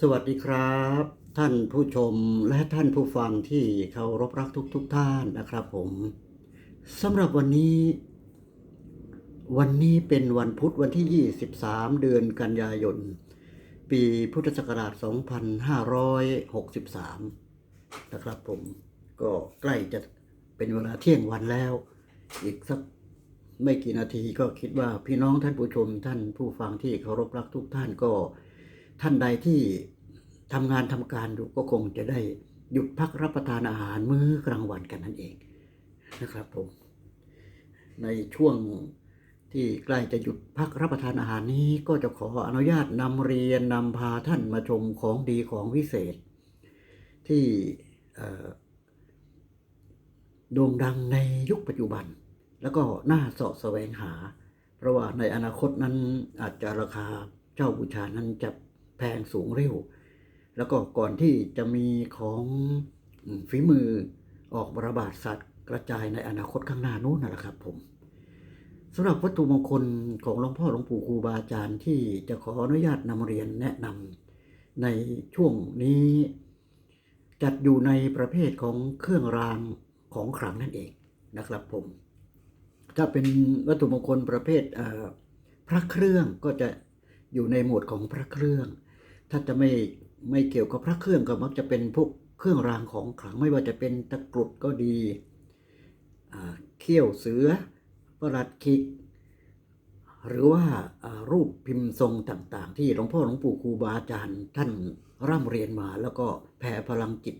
สวัสดีครับ ท่านผู้ชมและท่านผู้ฟังที่เคารพรักทุกทุกท่านนะครับผมสำหรับวันนี้ วันนี้เป็นวันพุธวันที่ 23 เดือนกันยายน ปีพุทธศักราช 2563 นะครับผมก็ใกล้จะเป็นเวลาเที่ยงวันแล้ว อีกสักไม่กี่นาทีก็คิดว่าพี่น้องท่านผู้ชมท่านผู้ฟังที่เคารพรักทุกท่านก็ ท่านใดที่ทำงานทำการอยู่ก็คงจะได้หยุดพักรับประทานอาหารมื้อกลางวันกันนั่นเองนะครับผม ในช่วงที่ใกล้จะหยุดพักรับประทานอาหารนี้ก็จะขออนุญาตนำเรียนนำพาท่านมาชมของดีของวิเศษ ที่โด่งดังในยุคปัจจุบัน แล้วก็น่าสาะแสวงหา เพราะว่าในอนาคตนั้นอาจจะราคาเจ้าบูชานั้นจะ แพงสูงเร็ว แล้วก็ก่อนที่จะมีของฝีมือออกระบาดสัตว์กระจายในอนาคตข้างหน้านู้นนั่นแหละครับผมสำหรับวัตถุมงคลของหลวงพ่อหลวงปู่ครูบาอาจารย์ที่จะขออนุญาตนำเรียนแนะนำในช่วงนี้ จัดอยู่ในประเภทของเครื่องรางของขลังนั่นเองนะครับผมถ้าเป็นวัตถุมงคลประเภทพระเครื่องก็จะอยู่ในหมวดของพระเครื่อง ถ้าจะไม่ไม่เกี่ยวกับพระเครื่องก็มักจะเป็นพวกเครื่องรางของขลังไม่ว่าจะเป็นตะกรุดก็ดีเขี้ยวเสือประหลัดขิก หรือว่าอ่ารูปพิมพ์ทรงต่างๆ ที่หลวงพ่อหลวงปู่ครูบาอาจารย์ท่านร่ำเรียนมาแล้วก็แผ่พลังจิต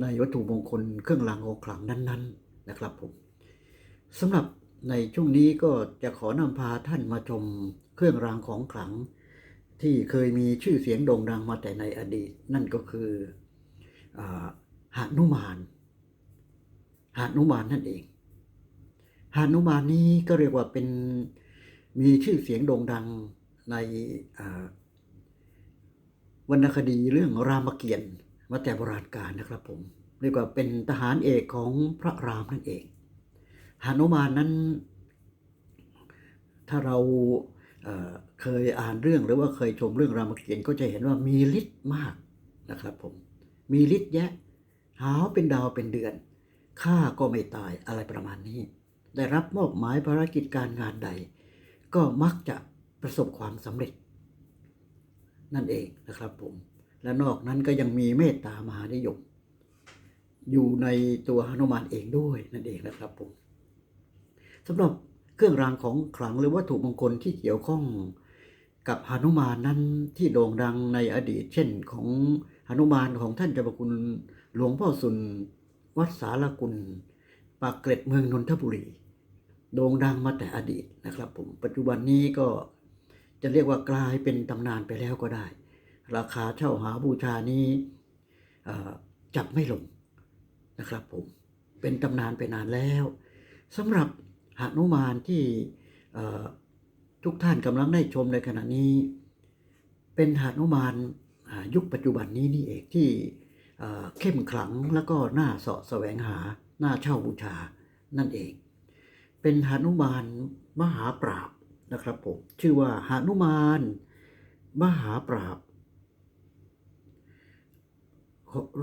ในวัตถุมงคลเครื่องรางของขลังนั้น ๆนะครับผมสำหรับในช่วงนี้ก็จะขอนำพาท่านมาชมเครื่องรางของขลัง ที่เคยมีชื่อเสียงโด่งดังมาแต่ในอดีต นั่นก็คืออหานุมานหานุมานนั่นเองหานุมานนี้ก็เรียกว่าเป็นมีชื่อเสียงโด่งดังในวรรณคดีเรื่องรามเกียรติ์มาแต่โบราณกาลนะครับผมเรียกว่าเป็นทหารเอกของพระรามนั่นเองหานุมานนั้น ถ้าเรา เคยอ่านเรื่องหรือว่าเคยชมเรื่องรามเกียรติ์ก็จะเห็นว่ามีฤทธิ์มากนะครับผมมีฤทธิ์แยะหาวเป็นดาวเป็นเดือนข้าก็ไม่ตายอะไรประมาณนี้ ได้รับมอบหมายภารกิจการงานใด ก็มักจะประสบความสำเร็จ นั่นเองนะครับผม และนอกนั้นก็ยังมีเมตตามหานิยม อยู่ในตัวหนุมานเองด้วยนั่นเองนะครับผมสำหรับ เครื่องรางของขลังหรือวัตถุมงคลที่เกี่ยวข้องกับหนุมานนั้นที่โด่งดังในอดีต เช่นของหนุมานของท่านเจ้าพระคุณหลวงพ่อสุนวัดสารกุลปากเกร็ดเมืองนนทบุรี โด่งดังมาแต่อดีตนะครับ ผมปัจจุบันนี้ก็จะเรียกว่ากลายเป็นตำนานไปแล้วก็ได้ ราคาเช่าหาบูชานี้จับไม่ลงนะครับผมเป็นตำนานไปนานแล้วสำหรับ หนุมานที่ทุกท่านกำลังได้ชมในขณะนี้ เป็นหนุมานยุคปัจจุบันนี้นี่เองที่เอ่อเข้มขลังแล้วก็น่าเสาะแสวงหาน่าเช่าบูชานั่นเอง เป็นหนุมานมหาปราบนะครับผมชื่อว่าหนุมานมหาปราบ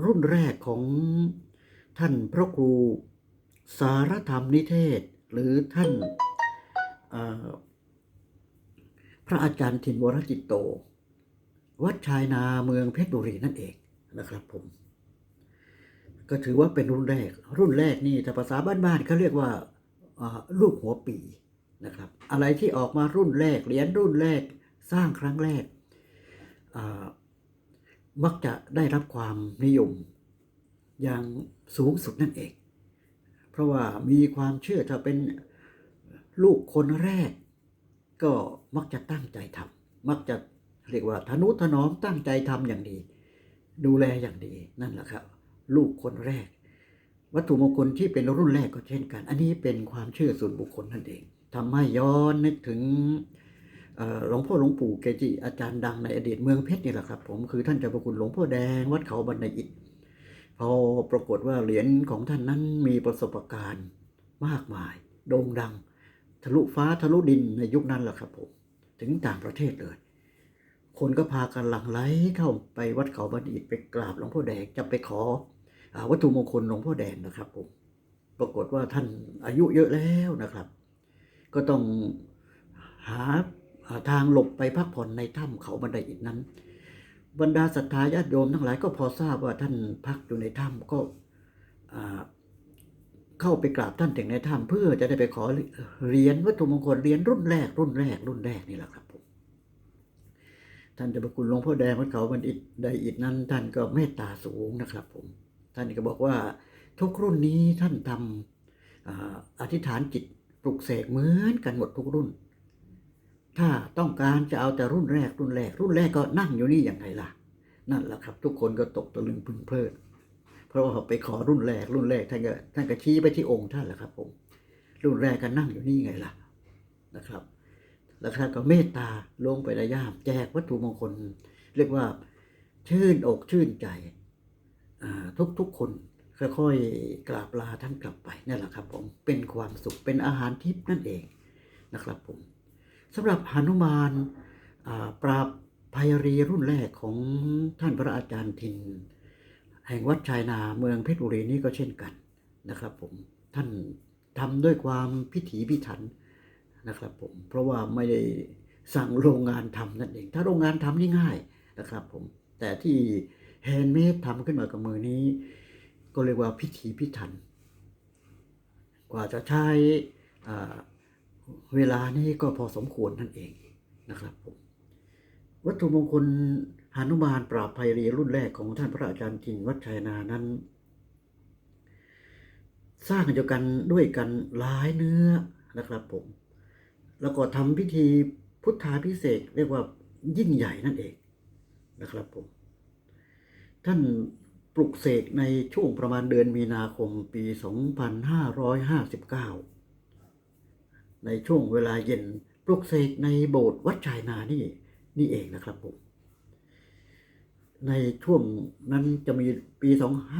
รุ่นแรกของท่านพระครูสารธรรมนิเทศ หรือท่านพระอาจารย์ถิ่นวรจิตโต วัดชายนาเมืองเพชรบุรีนั่นเองนะครับผม ก็ถือว่าเป็นรุ่นแรก รุ่นแรกนี่ถ้าภาษาบ้านๆเขาเรียกว่าลูกหัวปีนะครับ อะไรที่ออกมารุ่นแรกเหรียญรุ่นแรกสร้างครั้งแรก มักจะได้รับความนิยมอย่างสูงสุดนั่นเอง เพราะว่ามีความเชื่อถ้าเป็นลูกคนแรก ก็มักจะตั้งใจทำมักจะเรียกว่าทนุถนอมตั้งใจทำอย่างดี ดูแลอย่างดีนั่นแหละครับ ลูกคนแรก วัตถุมงคลที่เป็นรุ่นแรกก็เช่นกัน อันนี้เป็นความเชื่อส่วนบุคคลนั่นเองทำให้ย้อนนึกถึงหลวงพ่อหลวงปู่เกจิอาจารย์ดังในอดีตเมืองเพชรนี่แหละครับ ผมคือท่านเจ้าพระคุณหลวงพ่อแดงวัดเขาบันไดอิฐ พอปรากฏว่าเหรียญของท่านนั้นมีประสบการณ์มากมาย โด่งดัง ทะลุฟ้าทะลุดินในยุคนั้นแหละครับผม ถึงต่างประเทศเลย คนก็พากันหลั่งไหลเข้าไปวัดเขาบันอิตไปกราบหลวงพ่อแดงจะไปขออวัตถุมงคลหลวงพ่อแดงนะครับผม ปรากฏว่าท่านอายุเยอะแล้วนะครับ ก็ต้องหาหาทางหลบไปพักผ่อนในถ้ำเขาบันไดอิฐนั้น บรรดาศรัทธาญาติโยมทั้งหลายก็พอทราบว่าท่านพักอยู่ในถ้ำก็เข้าไปกราบท่านถึงในถ้ำเพื่อจะได้ไปขอเหรียญวัตถุมงคลเหรียญรุ่นแรก รุ่นแรก รุ่นแรกนี่แหละครับผมท่านเจะประคุณหลวงพ่อแดงวัดเขาบันอิตไดอิฐนั้น ท่านก็เมตตาสูงนะครับ ผม ท่านก็บอกว่าทุกรุ่นนี้ท่านทำออธิษฐานจิตปลุกเสกเหมือนกันหมดทุกรุ่น ถ้าต้องการจะเอาแต่รุ่นแรกรุ่นแรก รุ่นแรกก็นั่งอยู่นี่อย่างไรล่ะ นั่นแหละครับ ทุกคนก็ตกตะลึงพึงเพลิด เพราะว่าไปขอรุ่นแรกรุ่นแรกท่านก็ท่านก็ชี้ไปที่องค์ท่านแหละครับ ผม รุ่นแรกก็นั่งอยู่นี่ไงล่ะนะครับ แล้วท่านก็เมตตาลงไปในย่ามแจกวัตถุมงคล เรียกว่าชื่นอกชื่นใจทุกทุกคนค่อยๆกราบลาท่านกลับไปนั่นแหละครับ ผมเป็นความสุขเป็นอาหารทิพย์นั่นเองนะครับผม สำหรับหนุมานปราบภัยรีรุ่นแรกของท่านพระอาจารย์ทิน แห่งวัดชายนาเมืองเพชรบุรีนี่ก็เช่นกันนะครับผมท่านทำด้วยความพิถีพิถันนะครับผมเพราะว่าไม่ได้สั่งโรงงานทำนั่นเอง ถ้าโรงงานทำนี่ง่ายนะครับผมแต่ที่แฮนด์เมดทำขึ้นมากับมือนี้ ก็เรียกว่าพิถีพิถัน กว่าจะใช้ เวลานี้ก็พอสมควรนั่นเองนะครับผมวัตถุมงคลหานุมานปราบภัยรีรุ่นแรกของท่านพระอาจารย์จินวัดชัยนานั้น สร้างเดียวกันด้วยกันหลายเนื้อนะครับผม แล้วก็ทำพิธีพุทธาพิเศษเรียกว่ายิ่งใหญ่นั่นเองนะครับผม ท่านปลุกเสกในช่วงประมาณเดือนมีนาคมปี 2559 ในช่วงเวลาเย็นปลุกเสกในโบสถ์วัดชายนานี่นี่เองนะครับผม ในช่วงนั้นจะมีปี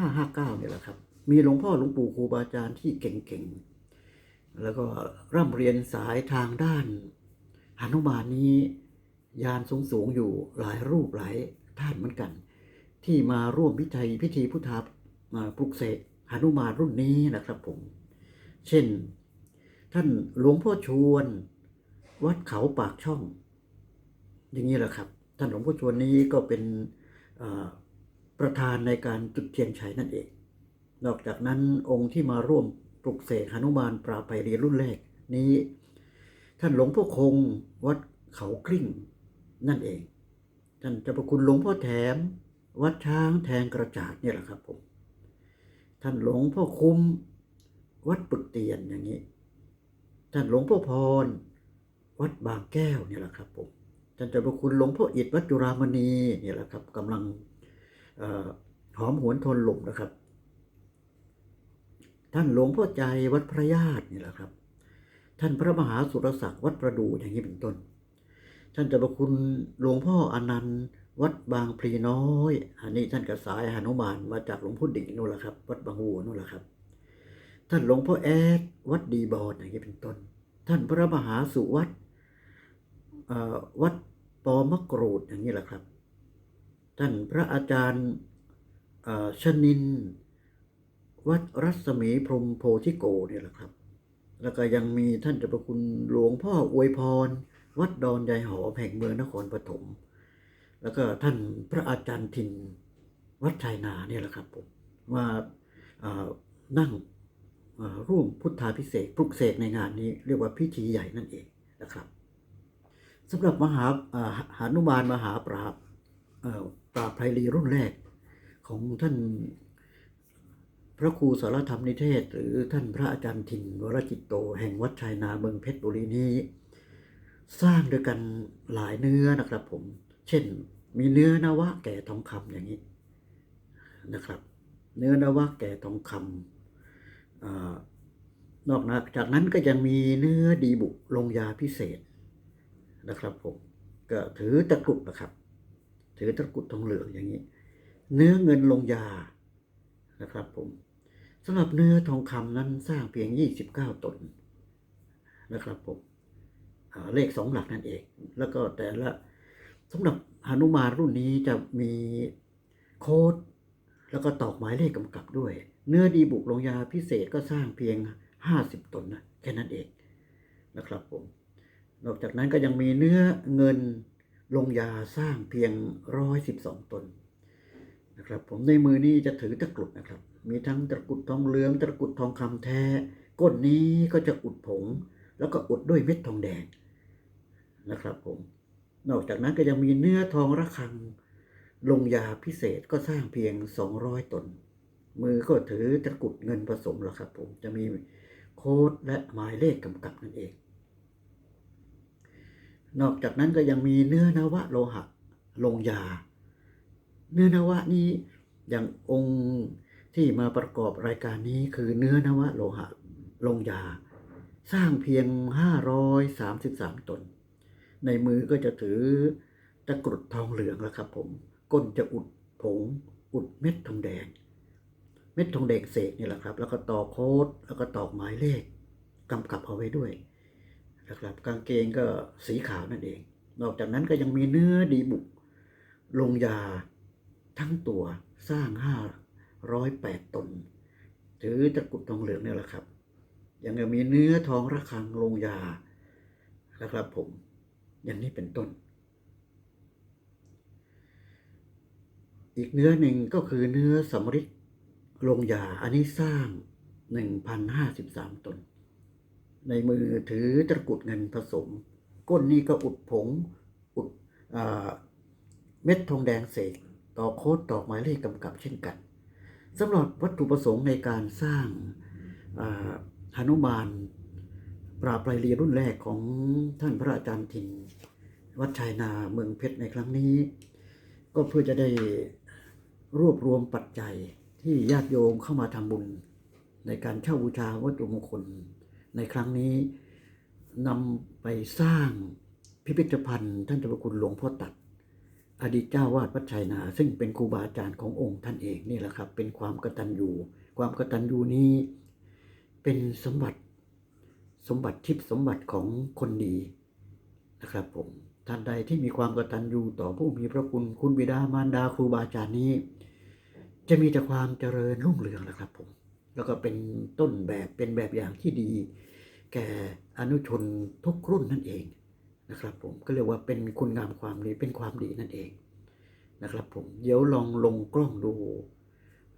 2559เนี่ยแหละครับ มีหลวงพ่อหลวงปู่ครูบาอาจารย์ที่เก่งๆ แล้วก็ร่ำเรียนสายทางด้านหนุมานนี้ยานสูงๆอยู่หลายรูปหลายท่านเหมือนกัน ที่มาร่วมพิธีพิธีพุทธาอ่าปลุกเสกหนุมานรุ่นนี้นะครับผม เช่น ท่านหลวงพ่อชวน วัดเขาปากช่อง อย่างนี้แหละครับ ท่านหลวงพ่อชวนนี้ก็เป็นประธานในการจุดเทียนชัยนั่นเอง นอกจากนั้นองค์ที่มาร่วมปลุกเสกหนุมานปราบไปเรียนรุ่นแรกนี้ ท่านหลวงพ่อคงวัดเขากลิ้งนั่นเอง ท่านเจ้าประคุณหลวงพ่อแถม วัดช้างแทงกระจาดเนี่ยแหละครับผม ท่านหลวงพ่อคุ้ม วัดปึกเตียนอย่างนี้ ท่านหลวงพ่อพร วัดบางแก้วเนี่ยแหละครับผมท่านเจ้าประคุณหลวงพ่ออิฐวัดจุรามณีเนี่ยแหละครับกำลังอหอมหวนทนลมนะครับ ท่านหลวงพ่อใจวัดพระญาตินี่แหละครับ ท่านพระมหาสุรศักดิ์วัดประดูอย่างนี้เป็นต้น ท่านเจ้าประคุณหลวงพ่ออนันต์วัดบางพลีน้อย อันนี้ท่านกระสายหนุมานมาจากหลวงพ่อดิ่งนู่นแหละครับ วัดบางวัวนู่นแหละครับ ท่านหลวงพ่อแอดวัดดีบอนอย่างนี้ยเป็นต้น ท่านพระมหาสุวัดเอ่อวัดปอมะกรูดอย่างนี้แหละครับ ท่านพระอาจารย์ชนิน วัดรัศมีพรมโพธิโกเนี่ยแหละครับ แล้วก็ยังมีท่านเจ้าประคุณหลวงพ่ออวยพร วัดดอนยายหอมแห่งเมืองนครปฐมแล้วก็ท่านพระอาจารย์ทินวัดชายนาเนี่ยแหละครับผมมานั่ง ร่วมพุทธาพิเศษปลุกเสกในงานนี้เรียกว่าพิธีใหญ่นั่นเองนะครับสำหรับมหาหานุมานมหาปราบปราบไพรีรุ่นแรกของท่านพระครูสารธรรมนิเทศ หรือท่านพระอาจารย์ทินวรจิตโต แห่งวัดชายนาเมืองเพชรบุรีนี้ สร้างด้วยกันหลายเนื้อนะครับผม เช่น มีเนื้อนวะแก่ทองคำอย่างนี้นะครับ เนื้อนวะแก่ทองคำอา นอกจากนั้นก็ยังมีเนื้อดีบุลงยาพิเศษนะครับผมก็ถือตะกรุดนะครับ ถือตะกรุดทองเหลืองอย่างนี้ เนื้อเงินลงยานะครับผมสำหรับเนื้อทองคำนั้นสร้างเพียง 29 ตนนะครับผมเลขสองหลักนั่นเอง แล้วก็แต่ละสำหรับหนุมานรุ่นนี้จะมีโค้ด แล้วก็ตอกหมายเลขกำกับด้วย เนื้อดีบุกลงยาพิเศษก็สร้างเพียง 50 ตนนะแค่นั้นเองนะครับผม นอกจากนั้นก็ยังมีเนื้อเงินลงยาสร้างเพียง 112 ตนนะครับผมในมือนี้จะถือตะกรุดนะครับ มีทั้งตะกรุดทองเหลืองตะกรุดทองคำแท้ก้นนี้ก็จะอุดผง แล้วก็อุดด้วยเม็ดทองแดงนะครับผม นอกจากนั้นก็ยังมีเนื้อทองระฆัง ลงยาพิเศษก็สร้างเพียง 200 ตน มือก็ถือตะกรุดเงินผสมแล้วครับ ผมจะมีโค้ดและหมายเลขกำกับนั่นเอง นอกจากนั้นก็ยังมีเนื้อนวะโลหะลงยา เนื้อนวะนี้อย่างองค์ที่มาประกอบรายการนี้คือเนื้อนวะโลหะลงยา สร้างเพียง 533 ตน ในมือก็จะถือตะกรุดทองเหลืองแล้วครับผม ก้นจะอุดผง อุดเม็ดทองแดง เม็ดทองแดงเศษนี่แหละครับ แล้วก็ตอกโค้ดแล้วก็ตอกหมายเลขกำกับเอาไว้ด้วยนะครับกางเกงก็สีขาวนั่นเอง นอกจากนั้นก็ยังมีเนื้อดีบุก ลงยาทั้งตัวสร้าง508ตนถือตะกรุดทองเหลืองเนี่ยแหละครับ ยังมีเนื้อทองระฆังลงยานะครับผมอย่างนี้เป็นต้น อีกเนื้อหนึ่งก็คือเนื้อสำริ ดลงยาอันนี้สร้าง 1,053 ตน ในมือถือตะกุดเงินผสม ก้นนี้ก็อุดผง อุดอเม็ดทองแดงเสก ต่อโค้ดตอกหมายเลขกำกับเช่นกันสำหรับวัตถุประสงค์ในการสร้างอ่าหนุมานปราบไรเรียรุ่นแรกของท่านพระอาจารย์ทินวัดชายนาเมืองเพชรในครั้งนี้ ก็เพื่อจะได้รวบรวมปัจจัย ที่ญาติโยมเข้ามาทำบุญ ในการเช่าบูชาวัตถุมงคล ในครั้งนี้นำไปสร้างพิพิธภัณฑ์ ท่านเจ้าพระคุณหลวงพ่อตัด อดีตเจ้าวาดวัดชัยนา ซึ่งเป็นครูบาอาจารย์ขององค์ท่านเองนี่แหละครับ เป็นความกตัญญูความกตัญญูนี้เป็นสมบัติสมบัติทิพย์สมบัติของคนดีนะครับผมท่านใดที่มีความกตัญญูต่อผู้มีพระคุณคุณบิดามารดาครูบาอาจารย์นี้ จะมีแต่ความเจริญรุ่งเรืองนะครับผม แล้วก็เป็นต้นแบบเป็นแบบอย่างที่ดี แก่อนุชนทุกรุ่นนั่นเองนะครับผมก็เรียกว่าเป็นคุณงามความดีเป็นความดีนั่นเองนะครับผมเดี๋ยวลองลงกล้องดู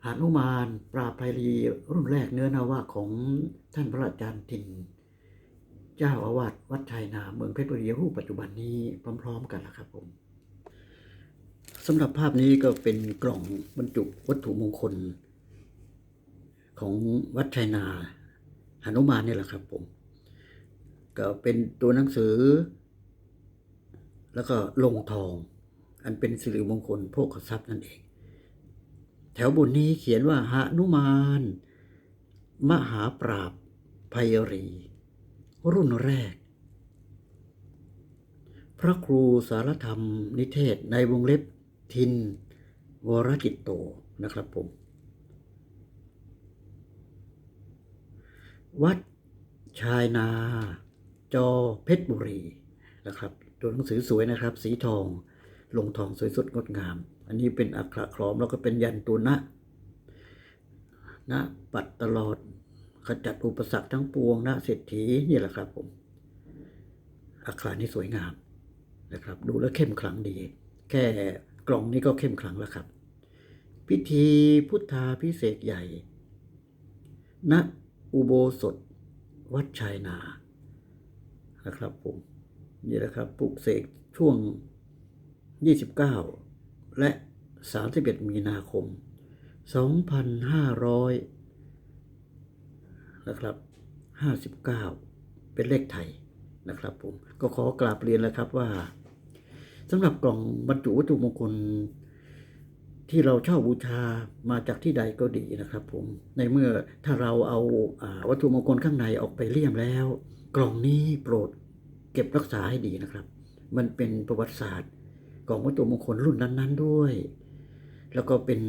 หานุมานปราบไพรีรุ่นแรกเนื้อนาวะของท่านพระอาจารย์ทิน เจ้าอาวาสวัดชัยนาเมืองเพชรบุรีรูปปัจจุบันนี้พร้อม ๆ กันแล้วครับผม สำหรับภาพนี้ก็เป็นกล่องบรรจุวัตถุมงคล ของวัดชัยนาหนุมานนี่แหละครับผม ก็เป็นตัวหนังสือ แล้วก็ลงทอง อันเป็นสิริมงคลโภคทรัพย์นั่นเอง แถวบนนี้เขียนว่าหนุมาน มหาปราบภัยรี รุ่นแรก พระครูสารธรรมนิเทศในวงเล็บ ทินวรจิตโตนะครับผม วัดชายนา จอเพชรบุรีนะครับ ตัวหนังสือสวยนะครับ สีทองลงทองสวยสดงดงาม อันนี้เป็นอักขระคล้อมแล้วก็เป็นยันตัวนะนะปัดตลอดขจัดอุปสรรคทั้งปวงนะเศรษฐีนี่แหละครับผมอักขระนี่สวยงามนะครับ ดูแล้วเข้มขลังดี แค่ กล่องนี้ก็เข้มขลังแล้วครับ พิธีพุทธาพิเศษใหญ่ ณ อุโบสถ วัดชายนา นะครับผมนี่แหละครับปลุกเสกช่วง 29 และ 31 มีนาคม 2,500 นะครับ 59 เป็นเลขไทยนะครับผม ก็ขอกราบเรียนแล้วครับว่าำหรับกล่องบรรจุวัตถุมงคลที่เราเช่าบูชามาจากที่ใดก็ดีนะครับ ผมในเมื่อถ้าเราเอาอาวัตถุมงคลข้างในออกไปเลี่ยมแล้ว กล่องนี้โปรดเก็บรักษาให้ดีนะครับ มันเป็นประวัติศาสตร์ของวัตถุมงคลรุ่นนั้น ๆ ด้วย แล้วก็เป็น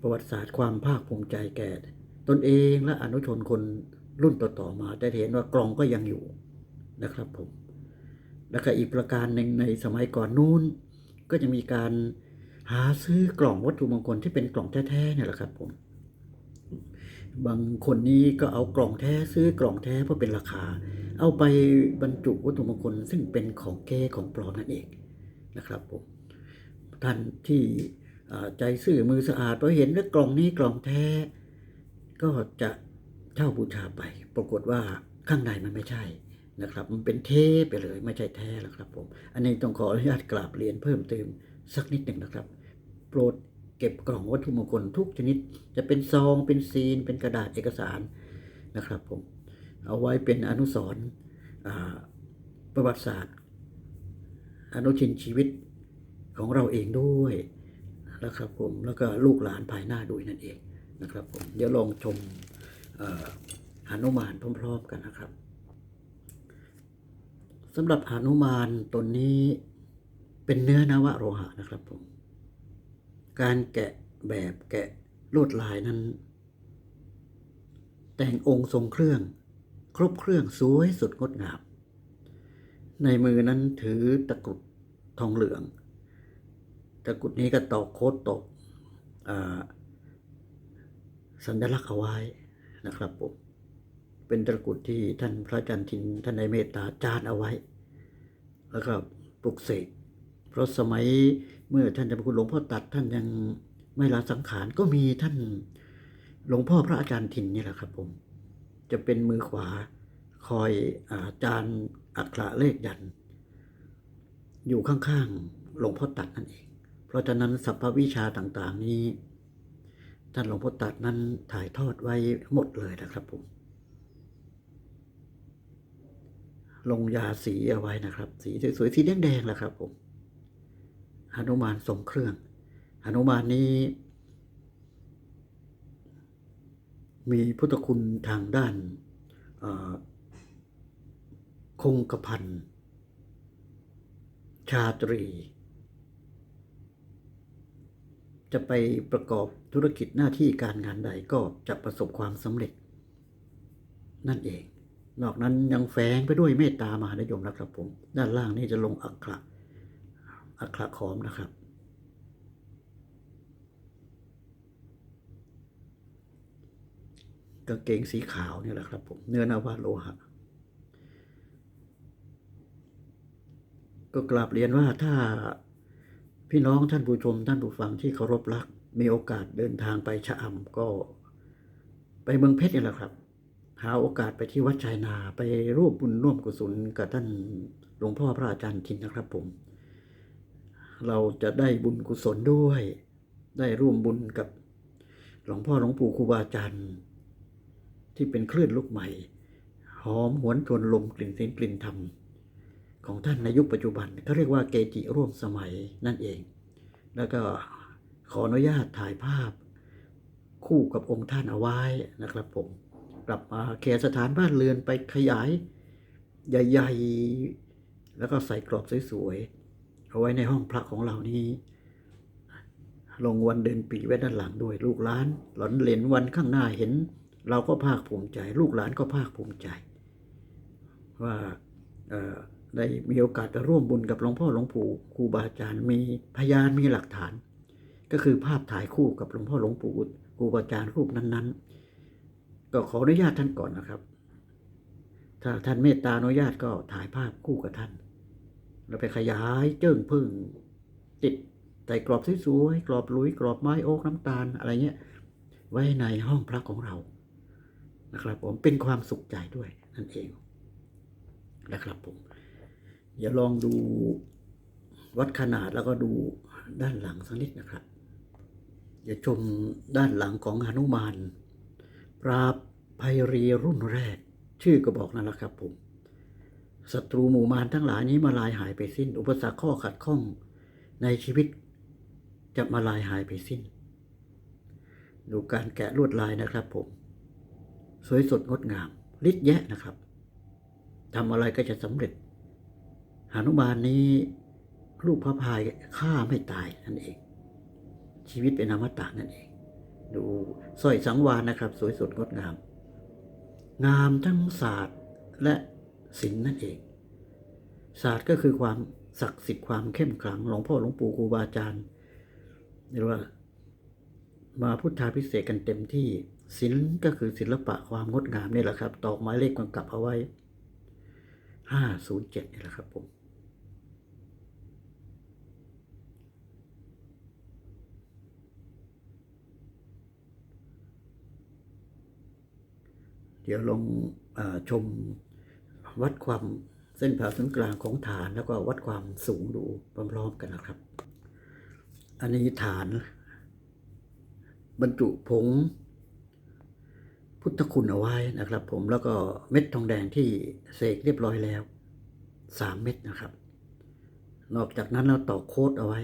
ประวัติศาสตร์ความภาคภูมิใจแก่ ตนเองและอนุชนคนรุ่นต่อๆมาจะเห็นว่ากล่องก็ยังอยู่นะครับผม แล้วก็อีกประการหนึ่งในสมัยก่อนนู้น ก็จะมีการหาซื้อกล่องวัตถุมงคลที่เป็นกล่องแท้ๆเนี่ยแหละครับผมบางคนนี้ก็เอากล่องแท้ซื้อกล่องแท้เพื่อเป็นราคา เอาไปบรรจุวัตถุมงคลซึ่งเป็นของแก้ของปลอมนั่นเองนะครับผมท่านที่ใจซื่อมือสะอาดพอเห็นว่ากล่องนี้กล่องแท้ ก็จะเช่าบูชาไป ปรากฏว่าข้างในมันไม่ใช่ นะครับ มันเป็นเทไปเลยไม่ใช่แท้แล้วครับผม อันนี้ต้องขออนุญาตกราบเรียนเพิ่มเติมสักนิดหนึ่งนะครับ โปรดเก็บกล่องวัตถุมงคลทุกชนิด จะเป็นซองเป็นซีน เป็นกระดาษเอกสารนะครับผม เอาไว้เป็นอนุสรณ์ประวัติศาสตร์ อนุชินชีวิตของเราเองด้วยนะครับผมแล้วก็ลูกหลานภายหน้าด้วยนั่นเองนะครับผมเดี๋ยวลองชมเอ่อหานุมานพร้อม ๆ กันนะครับ สำหรับหานุมานตนนี้เป็นเนื้อนวโลหะนะครับผม การแกะแบบแกะลวดลายนั้น แต่งองค์ทรงเครื่อง ครบเครื่องสวยสุดงดงาม ในมือนั้นถือตะกรุดทองเหลือง ตะกรุดนี้ก็ตอกโคดตกสัญลักษณ์เอาไว้นะครับผม เป็นตะกรุดที่ท่านพระอาจารย์ทินท่านในเมตตาจานเอาไว้ แล้วก็ปลุกเสกเพราะสมัยเมื่อท่านเจ้าระคุณหลวงพ่อตัดท่านยังไม่ลาสังขารก็มีท่านหลวงพ่อพระอาจารย์ทินนี่แหละครับผม จะเป็นมือขวาคอยอาจารย์อักระเลขยัน อยู่ข้างๆหลวงพ่อตัดนั่นเอง เพราะฉะนั้นสัพพวิชาต่างๆนี้ ท่านหลวงพ่อตัดนั้นถ่ายทอดไว้หมดเลยนะครับผม ลงยาสีเอาไว้นะครับ สีสวยๆสีแดงๆแหละครับผมหนุมานทรงเครื่องหนุมานนี้ มีพุทธคุณทางด้านคงกระพันชาตรี จะไปประกอบธุรกิจหน้าที่การงานใดก็จะประสบความสำเร็จนั่นเอง นอกนั้นยังแฝงไปด้วยเมตตามหานิยมนะครับผม ด้านล่างนี่จะลงอักขระอักขระขอมนะครับ กางเกงสีขาวนี่แหละครับผม เนื้อนาวาโลหะ ก็กราบเรียนว่าถ้าพี่น้องท่านผู้ชมท่านผู้ฟังที่เคารพรัก มีโอกาสเดินทางไปชะอำก็ไปเมืองเพชรนี่แหละครับ หาโอกาสไปที่วัดชายนาไปร่วมบุญร่วมกุศลกับท่านหลวงพ่อพระอาจารย์ทินนะครับผม เราจะได้บุญกุศลด้วย ได้ร่วมบุญกับหลวงพ่อหลวงปู่ครูบาอาจารย์ ที่เป็นคลื่นลูกใหม่ หอมหวนทวนลมกลิ่นเสียงกลิ่นธรรม ของท่านในยุคปัจจุบันเขาเรียกว่าเกจิร่วมสมัยนั่นเอง แล้วก็ขออนุญาตถ่ายภาพ คู่กับองค์ท่านเอาไว้นะครับผม กลับมาเขสถานบ้านเรือนไปขยายใหญ่ๆ แล้วก็ใส่กรอบสวยๆ เอาไว้ในห้องพระของเรานี้ ลงวันเดือนปีไว้ด้านหลังด้วยลูกหลาน หลอนเหลนวันข้างหน้าเห็น เราก็ภาคภูมิใจ ลูกหลานก็ภาคภูมิใจ ว่าได้มีโอกาสไปร่วมบุญกับหลวงพ่อหลวงปู่ครูบาอาจารย์มีพยานมีหลักฐาน ก็คือภาพถ่ายคู่กับหลวงพ่อหลวงปู่ครูบาอาจารย์รูปนั้นๆ ก็ขออนุญาตท่านก่อนนะครับ ถ้าท่านเมตตาอนุญาตก็ถ่ายภาพคู่กับท่านแล้วไปขยายเจิ้งพึ่งติดใส่กรอบสวยๆกรอบลุยกรอบไม้โอ๊กน้ำตาลอะไรเงี้ย ไว้ในห้องพระของเรานะครับผมเป็นความสุขใจด้วยนั่นเองนะครับผมอย่าลองดูวัดขนาดแล้วก็ดูด้านหลังสักนิดนะครับ อย่าชมด้านหลังของหนุมาน ปราบ ภัยรีรุ่นแรก ชื่อก็บอกนั่นแหละครับผมศัตรูหมู่มารทั้งหลายนี้มาลายหายไปสิ้น อุปสรรคข้อขัดข้องในชีวิตจะมาลายหายไปสิ้น ดูการแกะลวดลายนะครับผม สวยสดงดงามฤทธิ์แยะนะครับทำอะไรก็จะสำเร็จหานุมานนี้ลูกพระพายฆ่าไม่ตายนั่นเอง ชีวิตเป็นอมตะนั่นเอง ดูสร้อยสังวานนะครับ สวยสดงดงาม งามทั้งศาสตร์และศิลป์นั่นเอง ศาสตร์ก็คือความศักดิ์สิทธิ์ความเข้มขลังหลวงพ่อหลวงปู่ครูบาอาจารย์เรียกว่ามาพุทธาพิเศษกันเต็มที่ศิลป์ก็คือศิลปะความงดงามนี่แหละครับ ตอกหมายเลขกำกับเอาไว้ห้าศูนย์เจ็ดนี่แหละครับผม เดี๋ยวลองอชมวัดความเส้นผ่าศูนย์กลางของฐานแล้วก็วัดความสูงดูพร้อมๆกันนะครับ อันนี้ฐาน บรรจุผง พุทธคุณเอาไว้นะครับ ผมแล้วก็เม็ดทองแดงที่เสกเรียบร้อยแล้วสามเม็ดนะครับ นอกจากนั้นเราต่อโค้ดเอาไว้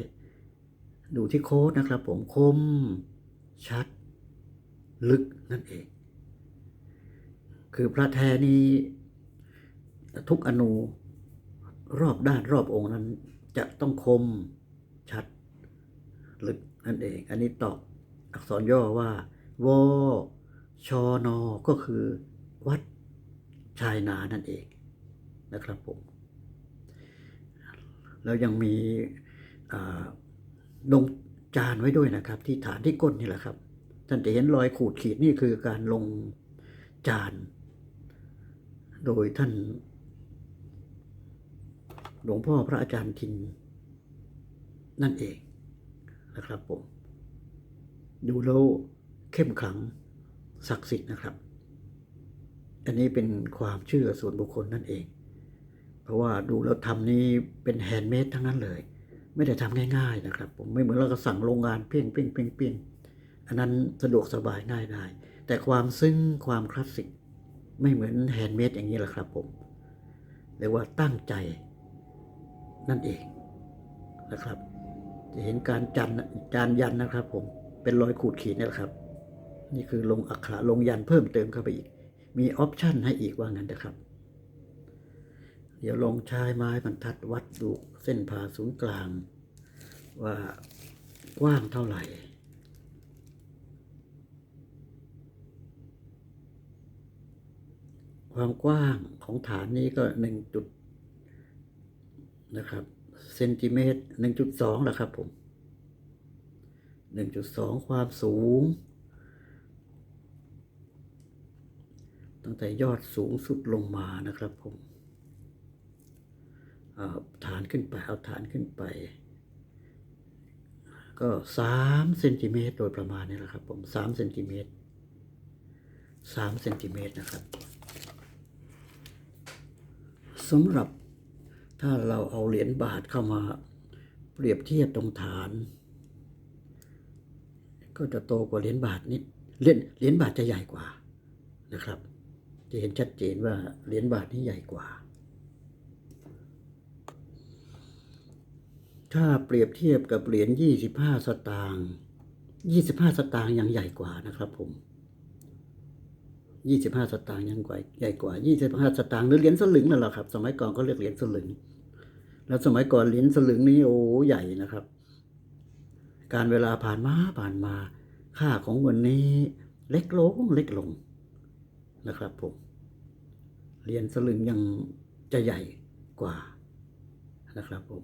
ดูที่โค้ดนะครับ ผมคมชัด ลึกนั่นเอง คือพระแท้นี้ทุกอนูรอบด้านรอบองค์นั้น จะต้องคมชัดลึกนั่นเอง อันนี้ตอบอักษรย่อว่าวชอนอก็คือวัดชายนานั่นเองนะครับผม แล้วยังมีลงจานไว้ด้วยนะครับ ที่ฐานที่ก้นนี่แหละครับ ท่านจะเห็นรอยขูดขีดนี่คือการลงจาน โดยท่าน หลวงพ่อพระอาจารย์ทิน นั่นเองนะครับผม ดูแล้วเข้มขลังศักดิ์สิทธิ์นะครับ อันนี้เป็นความเชื่อส่วนบุคคลนั่นเอง เพราะว่าดูแล้วทำนี้เป็นแฮนด์เมดทั้งนั้นเลย ไม่ได้ทำง่ายๆนะครับ ผมไม่เหมือนเราก็สั่งโรงงานเพียงเพียงเพียงเพียงอันนั้นสะดวกสบายง่ายได้ แต่ความซึ้งความคลาสสิก ไม่เหมือนแฮนด์เมดอย่างนี้แหละครับผมเรียกว่าตั้งใจนั่นเองนะครับ จะเห็นการจันจานยันนะครับ ผมเป็นรอยขูดขีดนี่แหละครับ นี่คือลงอักขระลงยันเพิ่มเติมเข้าไปอีก มีออปชั่นให้อีกว่างั้นนะครับ เดี๋ยวลองใช้ไม้บรรทัดวัดดูเส้นผ่าศูนย์กลาง ว่ากว้างเท่าไหร่ ความกว้างของฐานนี้ก็หนึ่งจุดนะครับเซนติเมตรหนึ่งจุดสองแหละครับผมหนึ่งจุดสองความสูง ตั้งแต่ยอดสูงสุดลงมานะครับผมเอาฐานขึ้นไปเอาฐานขึ้นไป ก็สามเซนติเมตรโดยประมาณนี้แหละครับผมสามเซนติเมตรสามเซนติเมตรนะครับ สำหรับถ้าเราเอาเหรียญบาทเข้ามาเปรียบเทียบตรงฐาน ก็จะโตกว่าเหรียญบาทนิดเหรียญเหรียญบาทจะใหญ่กว่านะครับ จะเห็นชัดเจนว่าเหรียญบาทนี้ใหญ่กว่า ถ้าเปรียบเทียบกับเหรียญยี่สิบห้าสตางค์ยี่สิบห้าสตางค์ยังใหญ่กว่านะครับผม ยี่สิบห้าสตางค์ยังกว่าใหญ่กว่ายี่สิบห้าสตางค์หรือเหรียญสลึงนั่นแหละครับ สมัยก่อนก็เรียกเหรียญสลึง แล้วสมัยก่อนเหรียญสลึงนี้โอ้ใหญ่นะครับ การเวลาผ่านมาผ่านมา ค่าของเงินนี้เล็กลงเล็กลงนะครับผมเหรียญสลึงยังจะใหญ่กว่านะครับผม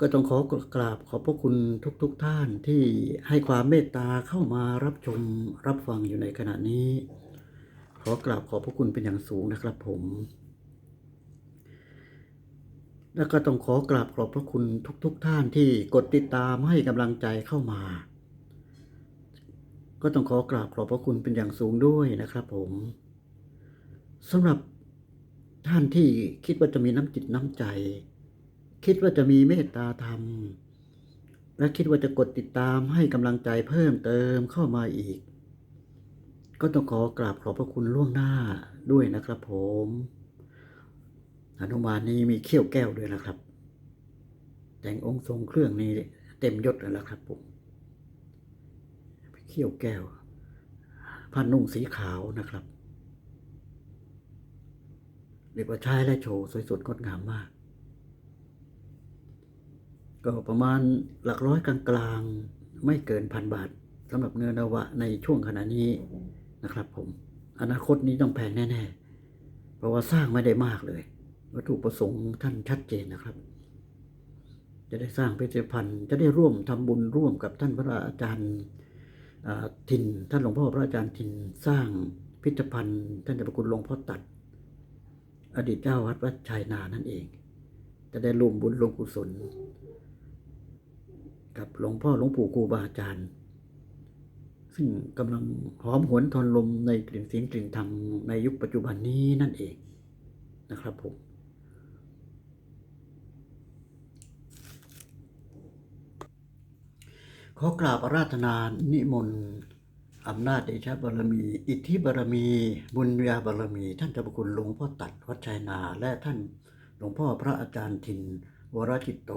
ก็ต้องขอกราบขอบพระคุณทุกๆทท่านที่ให้ความเมตตาเข้ามารับชมรับฟังอยู่ในขณะนี้ ขอกราบขอบพระคุณเป็นอย่างสูงนะครับผม แล้วก็ต้องขอกราบขอบพระคุณทุกๆทท่านที่กดติดตามให้กำลังใจเข้ามา ก็ต้องขอกราบขอบพระคุณเป็นอย่างสูงด้วยนะครับผมสำหรับท่านที่คิดว่าจะมีน้ำจิตน้ำใจ คิดว่าจะมีเมตตาธรรม และคิดว่าจะกดติดตามให้กำลังใจเพิ่มเติมเข้ามาอีก ก็ต้องขอกราบขอบพระคุณล่วงหน้าด้วยนะครับผมอนุมานนี้มีเขี้ยวแก้วด้วยนะครับ แต่งองค์ทรงเครื่องนี้เต็มยศแล้วครับผมเขี้ยวแก้วผ้านุ่งสีขาวนะครับเรียกว่าชายและโชว์สวยสดงดงามมาก ก็ประมาณหลักร้อยกลางๆ ไม่เกินพันบาทสำหรับเนื้อนวะในช่วงขณะนี้นะครับผม อนาคตนี้ต้องแพงแน่ๆ เพราะว่าสร้างไม่ได้มากเลย วัตถุประสงค์ท่านชัดเจนนะครับ จะได้สร้างพิพิธภัณฑ์ จะได้ร่วมทำบุญร่วมกับท่านพระอาจารย์ทิน ท่านหลวงพ่อพระอาจารย์ทินสร้างพิพิธภัณฑ์ ท่านเจ้าพระคุณหลวงพ่อตัด อดีตเจ้าวัดวัดชายนานั่นเอง จะได้ร่วมบุญร่วมกุศล กับหลวงพ่อหลวงปู่ครูบาอาจารย์ ซึ่งกำลังหอมหวนทอนลมในกลิ่นเสียงกลิ่นธรรมในยุคปัจจุบันนี้นั่นเองนะครับผมขอกราบอาราธนานิมนต์อำนาจเดชบารมี อิทธิบารมี บุญญาบารมี ท่านเจ้าพระคุณหลวงพ่อตัดวัดชัยนา และท่านหลวงพ่อพระอาจารย์ทิน วรจิตโต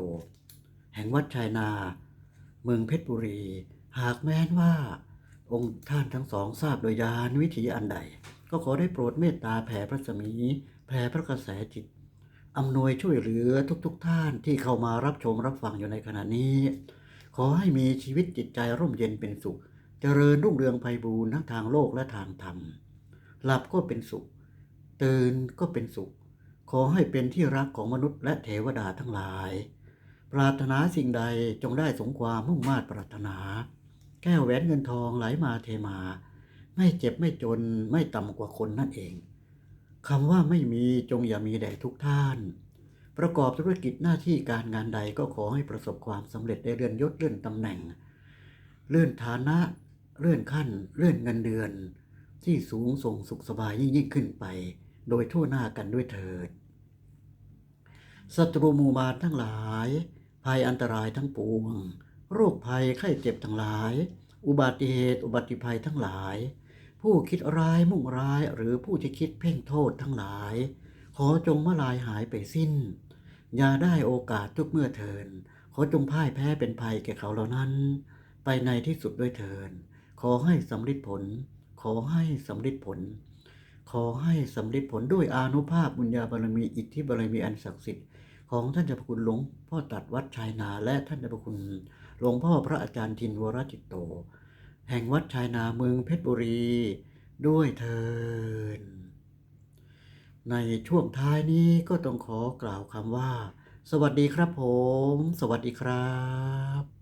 แห่งวัดชัยนา เมืองเพชรบุรี หากแม้นว่า องค์ท่านทั้งสองทราบโดยยานวิถีอันใด ก็ขอได้โปรดเมตตาแผ่พระสมีแผ่พระกระแสจิตอำนวยช่วยเหลือทุกๆทท่านที่เข้ามารับชมรับฟังอยู่ในขณะนี้ ขอให้มีชีวิตจิตใจร่มเย็นเป็นสุข เจริญรุ่งเรืองไพบูรณ์ทั้งทางโลกและทางธรรม หลับก็เป็นสุข ตื่นก็เป็นสุข ขอให้เป็นที่รักของมนุษย์และเทวดาทั้งหลาย ปรารถนาสิ่งใดจงได้สมความมุ่งมา่ปรารถนา แก้วแหวนเงินทองไหลมาเทมา ไม่เจ็บไม่จนไม่ต่ำกว่าคนนั่นเองคำว่าไม่มีจงอย่ามีแด่ทุกท่าน ประกอบธุรกิจหน้าที่การงานใดก็ขอให้ประสบความสำเร็จได้เลื่อนยศเลื่อนตำแหน่ง เลื่อนฐานะ เลื่อนขั้น เลื่อนเงินเดือน ที่สูงส่งสุขสบายยิ่งยิ่งขึ้นไป โดยทั่วหน้ากันด้วยเถิดศัตรูหมู่มาทั้งหลาย ภัยอันตรายทั้งปวง โรคภัยไข้เจ็บทั้งหลาย อุบัติเหตุ อุบัติภัยทั้งหลาย ผู้คิดร้ายมุ่งร้ายหรือผู้ที่คิดเพ่งโทษทั้งหลาย ขอจงมาลายหายไปสิ้น อย่าได้โอกาสทุกเมื่อเทิน ขอจงพ่ายแพ้เป็นภัยแก่เขาเหล่านั้น ไปในที่สุดด้วยเทิน ขอให้สำลิดผล ขอให้สำลิดผล ขอให้สำลิดผลด้วยอานุภาพบุญญาบารมีอิทธิบารมีอันศักดิ์สิทธิ์ ของท่านเจ้าพระคุณหลวงพ่อตัดวัดชายนาและท่านเจ้าพระคุณหลวงพ่อพระอาจารย์ทินวรจิตโต แห่งวัดชายนาเมืองเพชรบุรี ด้วยเทินในช่วงท้ายนี้ก็ต้องขอกล่าวคำว่า สวัสดีครับผม สวัสดีครับ